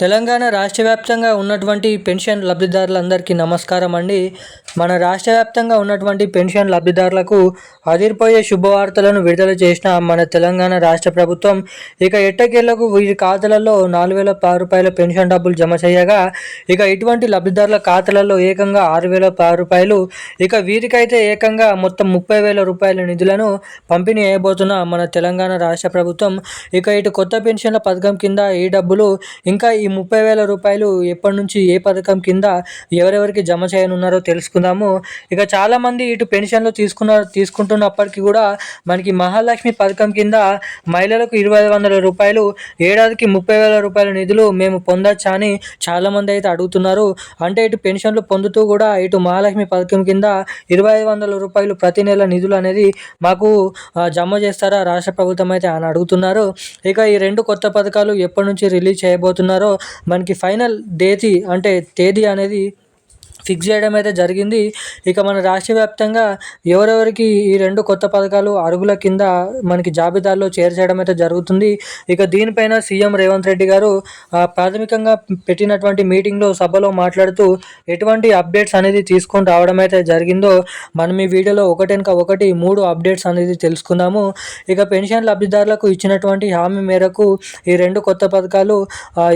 తెలంగాణ రాష్ట్ర వ్యాప్తంగా ఉన్నటువంటి పెన్షన్ లబ్ధిదారులందరికీ నమస్కారం అండి. మన రాష్ట్ర వ్యాప్తంగా ఉన్నటువంటి పెన్షన్ లబ్ధిదారులకు అదిరిపోయే శుభవార్తలను విడుదల చేసిన మన తెలంగాణ రాష్ట్ర ప్రభుత్వం ఇక ఎట్టకేళ్ళకు వీరి ఖాతాలలో నాలుగు వేల రూపాయల పెన్షన్ డబ్బులు జమ చేయగా ఇక ఇటువంటి లబ్ధిదారుల ఖాతాలలో ఏకంగా ఆరు వేల రూపాయలు ఇక వీరికైతే ఏకంగా మొత్తం ముప్పై వేల రూపాయల నిధులను పంపిణీ చేయబోతున్న మన తెలంగాణ రాష్ట్ర ప్రభుత్వం ఇక ఇటు కొత్త పెన్షన్ల పథకం కింద ఈ డబ్బులు ఇంకా ఈ ముప్పై వేల రూపాయలు ఎప్పటి నుంచి ఏ పథకం కింద ఎవరెవరికి జమ చేయనున్నారో తెలుసుకుందాము. ఇక చాలామంది ఇటు పెన్షన్లు తీసుకున్న తీసుకుంటున్నప్పటికీ కూడా మనకి మహాలక్ష్మి పథకం కింద మహిళలకు ఇరవై వందల రూపాయలు ఏడాదికి ముప్పై వేల రూపాయల నిధులు మేము పొందొచ్చా అని చాలామంది అయితే అడుగుతున్నారు. అంటే ఇటు పెన్షన్లు పొందుతూ కూడా ఇటు మహాలక్ష్మి పథకం కింద ఇరవై వందల రూపాయలు ప్రతి నెల నిధులు అనేది మాకు జమ చేస్తారా రాష్ట్ర ప్రభుత్వం అయితే అని అడుగుతున్నారు. ఇక ఈ రెండు కొత్త పథకాలు ఎప్పటి నుంచి రిలీజ్ చేయబోతున్నారో మనకి ఫైనల్ డేతి అంటే తేదీ అనేది ఫిక్స్ చేయడం అయితే జరిగింది. ఇక మన రాష్ట్ర వ్యాప్తంగా ఎవరెవరికి ఈ రెండు కొత్త పథకాలు అరుగుల కింద మనకి జాబితాలో చేర్చడం అయితే జరుగుతుంది. ఇక దీనిపైన సీఎం రేవంత్ రెడ్డి గారు ప్రాథమికంగా పెట్టినటువంటి మీటింగ్లో సభలో మాట్లాడుతూ ఎటువంటి అప్డేట్స్ అనేది తీసుకొని రావడం అయితే జరిగిందో మనం ఈ వీడియోలో ఒకటినక ఒకటి మూడు అప్డేట్స్ అనేది తెలుసుకుందాము. ఇక పెన్షన్ లబ్ధిదారులకు ఇచ్చినటువంటి హామీ మేరకు ఈ రెండు కొత్త పథకాలు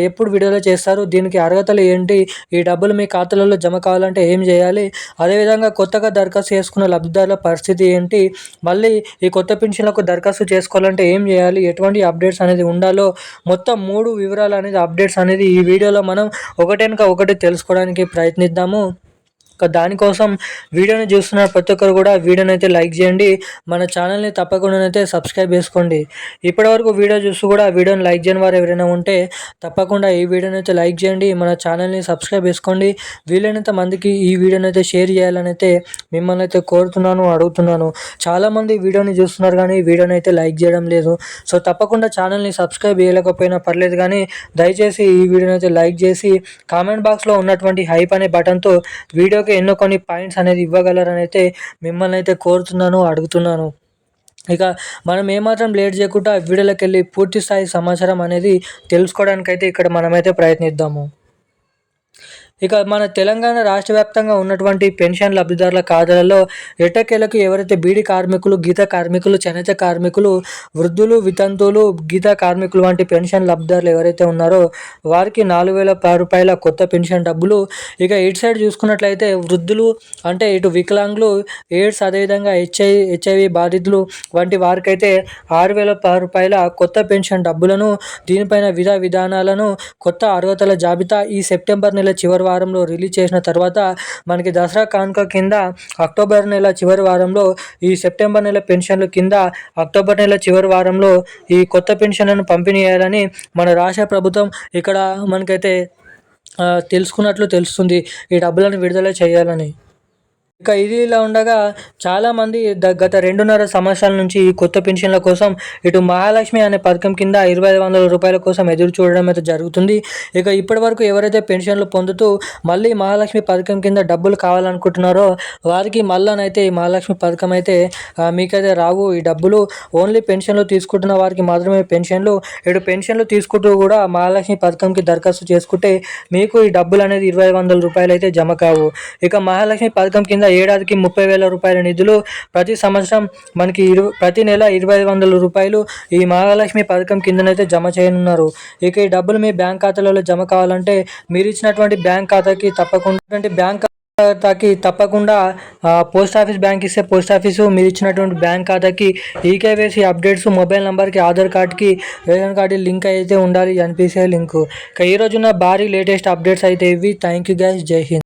ఎప్పుడు విడుదల చేస్తారు? దీనికి అర్హతలు ఏంటి? ఈ డబ్బులు మీ ఖాతాలలో జమ కావాలంటే ఏం చేయాలి? అదేవిధంగా కొత్తగా దరఖాస్తు చేసుకున్న లబ్ధిదారుల పరిస్థితి ఏంటి? మళ్ళీ ఈ కొత్త పెన్షన్లకు దరఖాస్తు చేసుకోవాలంటే ఏం చేయాలి? ఎటువంటి అప్డేట్స్ అనేది ఉండాలో? మొత్తం మూడు వివరాలు అనేది అప్డేట్స్ అనేది ఈ వీడియోలో మనం ఒకటేనక ఒకటి తెలుసుకోవడానికి ప్రయత్నిద్దాము. దానికోసం వీడియోని చూస్తున్న ప్రతి ఒక్కరు కూడా వీడియోని అయితే లైక్ చేయండి. మన ఛానల్ని తప్పకుండా అయితే సబ్స్క్రైబ్ చేసుకోండి. ఇప్పటివరకు వీడియో చూస్తూ కూడా వీడియోని లైక్ చేయని వారు ఎవరైనా ఉంటే తప్పకుండా ఈ వీడియోని అయితే లైక్ చేయండి. మన ఛానల్ని సబ్స్క్రైబ్ చేసుకోండి. వీలైనంత మందికి ఈ వీడియోని అయితే షేర్ చేయాలని అయితే మిమ్మల్ని అయితే కోరుతున్నాను అడుగుతున్నాను. చాలామంది వీడియోని చూస్తున్నారు కానీ వీడియోని అయితే లైక్ చేయడం లేదు. సో తప్పకుండా ఛానల్ని సబ్స్క్రైబ్ చేయలేకపోయినా పర్లేదు కానీ దయచేసి ఈ వీడియోని అయితే లైక్ చేసి కామెంట్ బాక్స్లో ఉన్నటువంటి హైప్ అనే బటన్తో వీడియోకి ఎన్నో కొన్ని పాయింట్స్ అనేది ఇవ్వగలరని అయితే మిమ్మల్ని అయితే కోరుతున్నాను అడుగుతున్నాను. ఇక మనం ఏమాత్రం లేట్ చేయకుండా వీడియోలోకి వెళ్ళి పూర్తి స్థాయి సమాచారం అనేది తెలుసుకోవడానికైతే ఇక్కడ మనమైతే ప్రయత్నిద్దాము. ఇక మన తెలంగాణ రాష్ట్ర వ్యాప్తంగా ఉన్నటువంటి పెన్షన్ లబ్ధిదారుల ఖాతాలలో ఎట్టకేలకు ఎవరైతే బీడీ కార్మికులు గీత కార్మికులు చేనేత కార్మికులు వృద్ధులు వితంతువులు గీత కార్మికులు వంటి పెన్షన్ లబ్ధిదారులు ఎవరైతే ఉన్నారో వారికి నాలుగు వేల రూపాయల కొత్త పెన్షన్ డబ్బులు. ఇక ఇటు సైడ్ చూసుకున్నట్లయితే వృద్ధులు అంటే ఇటు వికలాంగులు ఎయిడ్స్ అదేవిధంగా హెచ్ఐ హెచ్ఐవి బాధితులు వంటి వారికైతే ఆరు వేల రూపాయల కొత్త పెన్షన్ డబ్బులను దీనిపైన విధా విధానాలను కొత్త అర్హతల జాబితా ఈ సెప్టెంబర్ నెల చివరి వారంలో రిలీజ్ చేసిన తర్వాత మనకి దసరా కానుక కింద అక్టోబర్ నెల చివరి వారంలో ఈ సెప్టెంబర్ నెల పెన్షన్ల కింద అక్టోబర్ నెల చివరి వారంలో ఈ కొత్త పెన్షన్లను పంపిణీ చేయాలని మన రాష్ట్ర ప్రభుత్వం ఇక్కడ మనకైతే తెలుసుకున్నట్లు తెలుస్తుంది. ఈ డబ్బులను విడుదల చేయాలని. ఇక ఇది ఇలా ఉండగా చాలామంది గత రెండున్నర సంవత్సరాల నుంచి ఈ కొత్త పెన్షన్ల కోసం ఇటు మహాలక్ష్మి అనే పథకం కింద ఇరవై ఐదు వందల రూపాయల కోసం ఎదురు చూడడం అయితే జరుగుతుంది. ఇక ఇప్పటి వరకు ఎవరైతే పెన్షన్లు పొందుతూ మళ్ళీ మహాలక్ష్మి పథకం కింద డబ్బులు కావాలనుకుంటున్నారో వారికి మళ్ళానైతే ఈ మహాలక్ష్మి పథకం అయితే మీకైతే రావు. ఈ డబ్బులు ఓన్లీ పెన్షన్లు తీసుకుంటున్న వారికి మాత్రమే. పెన్షన్లు ఇటు పెన్షన్లు తీసుకుంటూ కూడా మహాలక్ష్మి పథకంకి దరఖాస్తు చేసుకుంటే మీకు ఈ డబ్బులు అనేది ఇరవై వందల రూపాయలు అయితే జమ కావు. ఇక మహాలక్ష్మి పథకం కింద ఏడాదికి ముప్పై వేల రూపాయల నిధులు. ప్రతి సంవత్సరం మనకి ఇరు ప్రతి నెల ఇరవై వందల రూపాయలు ఈ మహాలక్ష్మి పథకం కిందనైతే జమ చేయనున్నారు. ఇక ఈ డబ్బులు మీ బ్యాంక్ ఖాతాలలో జమ కావాలంటే మీరు ఇచ్చినటువంటి బ్యాంక్ ఖాతాకి తప్పకుండా బ్యాంక్ ఖాతాకి తప్పకుండా పోస్ట్ ఆఫీస్ బ్యాంక్ ఇస్తే పోస్ట్ ఆఫీసు మీరు ఇచ్చినటువంటి బ్యాంక్ ఖాతాకి ఈకేవైసీ అప్డేట్స్ మొబైల్ నెంబర్కి ఆధార్ కార్డ్కి రేషన్ కార్డు లింక్ అయితే ఉండాలి ఎన్పిసిఐ లింక్. ఇక ఈరోజున్న భారీ లేటెస్ట్ అప్డేట్స్ అయితే ఇవి. Thank you guys. Jai Hind.